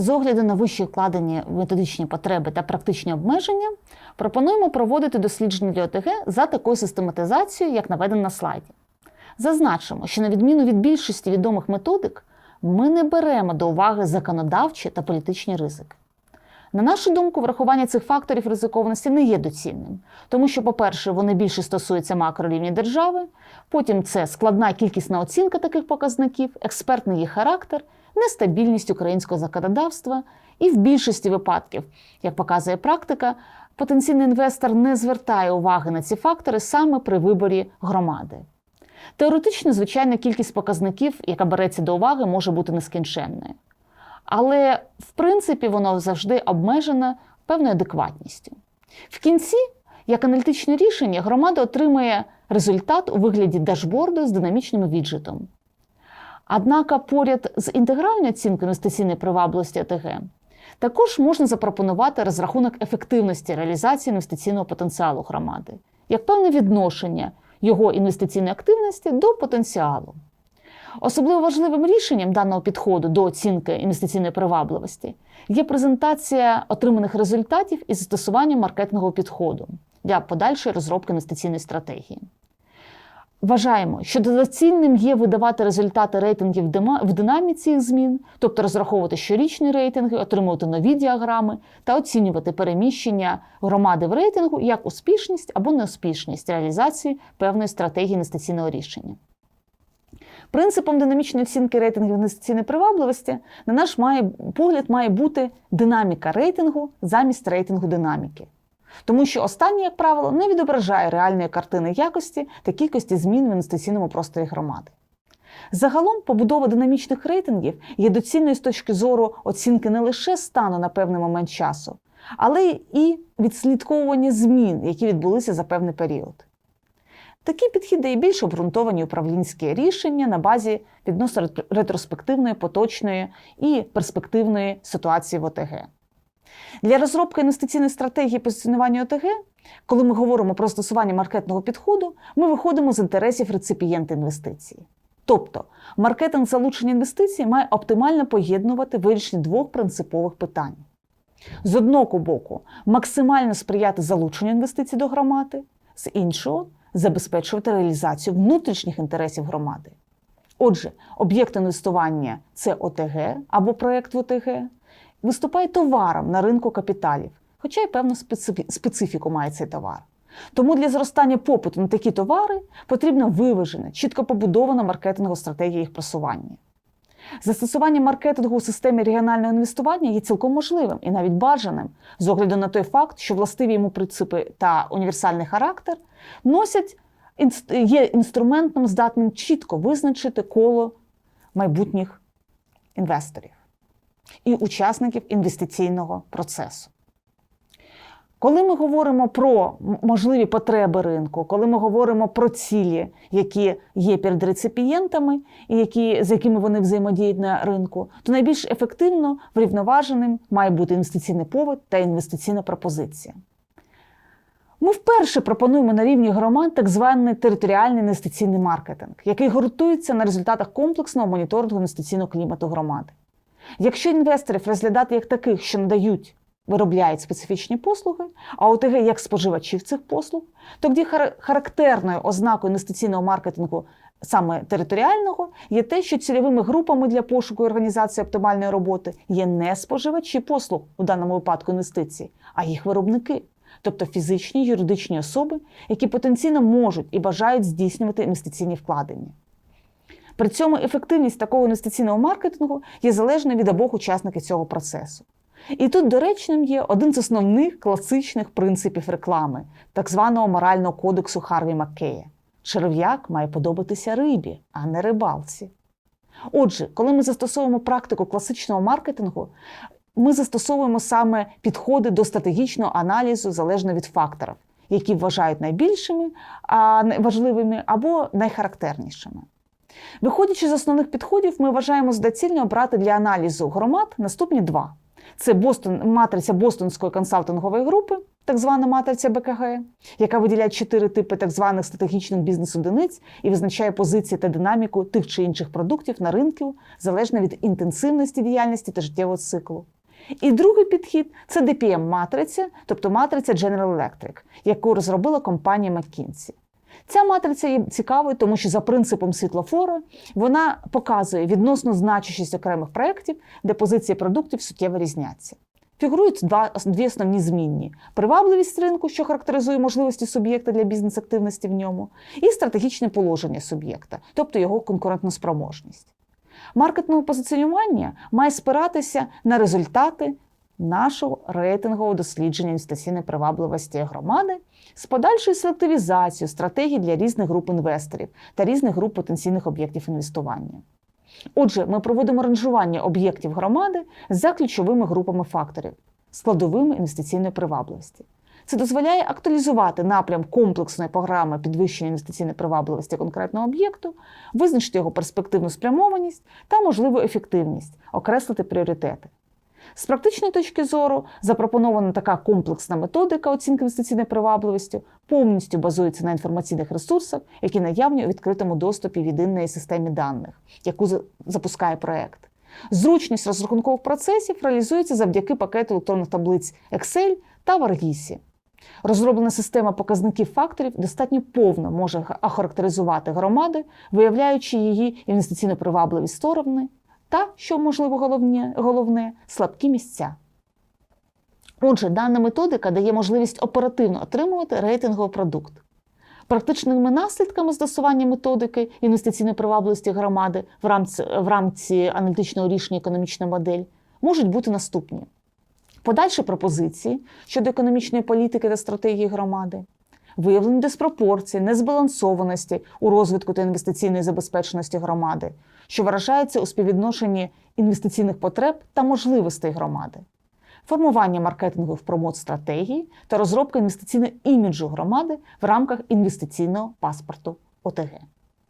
З огляду на вищі вкладені методичні потреби та практичні обмеження, пропонуємо проводити дослідження для ОТГ за такою систематизацією, як наведено на слайді. Зазначимо, що на відміну від більшості відомих методик, ми не беремо до уваги законодавчі та політичні ризики. На нашу думку, врахування цих факторів ризикованості не є доцільним, тому що, по-перше, вони більше стосуються макрорівня держави, потім це складна кількісна оцінка таких показників, експертний їх характер, нестабільність українського законодавства, і в більшості випадків, як показує практика, потенційний інвестор не звертає уваги на ці фактори саме при виборі громади. Теоретично, звичайно, кількість показників, яка береться до уваги, може бути нескінченною. Але в принципі воно завжди обмежено певною адекватністю. В кінці, як аналітичне рішення, громада отримує результат у вигляді дашборду з динамічним віджитом. Однак поряд з інтегральною оцінкою інвестиційної привабливості ОТГ також можна запропонувати розрахунок ефективності реалізації інвестиційного потенціалу громади, як певне відношення його інвестиційної активності до потенціалу. Особливо важливим рішенням даного підходу до оцінки інвестиційної привабливості є презентація отриманих результатів із застосуванням маркетингового підходу для подальшої розробки інвестиційної стратегії. Вважаємо, що доцільним є видавати результати рейтингів в динаміці їх змін, тобто розраховувати щорічні рейтинги, отримувати нові діаграми та оцінювати переміщення громади в рейтингу як успішність або неуспішність реалізації певної стратегії інвестиційного рішення. Принципом динамічної оцінки рейтингів інвестиційної привабливості, на наш має, погляд, має бути динаміка рейтингу замість рейтингу динаміки. Тому що останнє, як правило, не відображає реальної картини якості та кількості змін в інвестиційному просторі громади. Загалом, побудова динамічних рейтингів є доцільною з точки зору оцінки не лише стану на певний момент часу, але і відслідковування змін, які відбулися за певний період. Такий підхід дає більш обґрунтовані управлінські рішення на базі відносно ретроспективної, поточної і перспективної ситуації в ОТГ. Для розробки інвестиційної стратегії позиціонування ОТГ, коли ми говоримо про застосування маркетного підходу, ми виходимо з інтересів реципієнта інвестиції. Тобто, маркетинг залучення інвестицій має оптимально поєднувати вирішення двох принципових питань. З одного боку, максимально сприяти залученню інвестицій до громади, з іншого забезпечувати реалізацію внутрішніх інтересів громади. Отже, об'єкт інвестування це ОТГ або проєкт в ОТГ, виступає товаром на ринку капіталів, хоча й певну специфіку має цей товар. Тому для зростання попиту на такі товари потрібна виважена, чітко побудована маркетингова стратегія їх просування. Застосування маркетингу у системі регіонального інвестування є цілком можливим і навіть бажаним, з огляду на той факт, що властиві йому принципи та універсальний характер носять є інструментом, здатним чітко визначити коло майбутніх інвесторів і учасників інвестиційного процесу. Коли ми говоримо про можливі потреби ринку, коли ми говоримо про цілі, які є перед реципієнтами, і які, з якими вони взаємодіють на ринку, то найбільш ефективно врівноваженим має бути інвестиційний повод та інвестиційна пропозиція. Ми вперше пропонуємо на рівні громад так званий територіальний інвестиційний маркетинг, який ґрунтується на результатах комплексного моніторингу інвестиційного клімату громади. Якщо інвесторів розглядати як таких, що надають, виробляють специфічні послуги, а ОТГ як споживачів цих послуг, тоді характерною ознакою інвестиційного маркетингу саме територіального є те, що цільовими групами для пошуку і організації оптимальної роботи є не споживачі послуг у даному випадку інвестицій, а їх виробники. Тобто фізичні юридичні особи, які потенційно можуть і бажають здійснювати інвестиційні вкладення. При цьому ефективність такого інвестиційного маркетингу є залежною від обох учасників цього процесу. І тут доречним є один з основних класичних принципів реклами, так званого морального кодексу Харві Маккея. Черв'як має подобатися рибі, а не рибалці. Отже, коли ми застосовуємо практику класичного маркетингу, ми застосовуємо саме підходи до стратегічного аналізу залежно від факторів, які вважають найбільшими важливими або найхарактернішими. Виходячи з основних підходів, ми вважаємо за доцільно обрати для аналізу громад наступні два: це Бостон, матриця Бостонської консалтингової групи так звана матриця БКГ, яка виділяє чотири типи так званих стратегічних бізнес-одиниць і визначає позиції та динаміку тих чи інших продуктів на ринку залежно від інтенсивності діяльності та життєвого циклу. І другий підхід це DPM-матриця, тобто матриця General Electric, яку розробила компанія McKinsey. Ця матриця є цікавою, тому що за принципом світлофору вона показує відносно значущість окремих проєктів, де позиції продуктів суттєво різняться. Фігурують два, дві основні змінні: привабливість ринку, що характеризує можливості суб'єкта для бізнес-активності в ньому, і стратегічне положення суб'єкта, тобто його конкурентноспроможність. Маркетингове позиціонування має спиратися на результати нашого рейтингового дослідження інвестиційної привабливості громади з подальшою селективізацією стратегій для різних груп інвесторів та різних груп потенційних об'єктів інвестування. Отже, ми проводимо ранжування об'єктів громади за ключовими групами факторів, складовими інвестиційної привабливості. Це дозволяє актуалізувати напрям комплексної програми підвищення інвестиційної привабливості конкретного об'єкту, визначити його перспективну спрямованість та можливу ефективність, окреслити пріоритети. З практичної точки зору запропонована така комплексна методика оцінки інвестиційної привабливості повністю базується на інформаційних ресурсах, які наявні у відкритому доступі в єдиної системі даних, яку запускає проект. Зручність розрахункових процесів реалізується завдяки пакету електронних таблиць Excel та Варгісі. Розроблена система показників факторів достатньо повно може охарактеризувати громади, виявляючи її інвестиційно привабливі сторони та, що можливо головне, головне слабкі місця. Отже, дана методика дає можливість оперативно отримувати рейтинговий продукт. Практичними наслідками застосування методики інвестиційної привабливості громади в рамці, в рамці аналітичного рішення економічної модель можуть бути наступні: подальші пропозиції щодо економічної політики та стратегії громади, виявлення диспропорцій, незбалансованості у розвитку та інвестиційної забезпеченості громади, що виражається у співвідношенні інвестиційних потреб та можливостей громади, формування маркетингових промот стратегії та розробка інвестиційного іміджу громади в рамках інвестиційного паспорту ОТГ.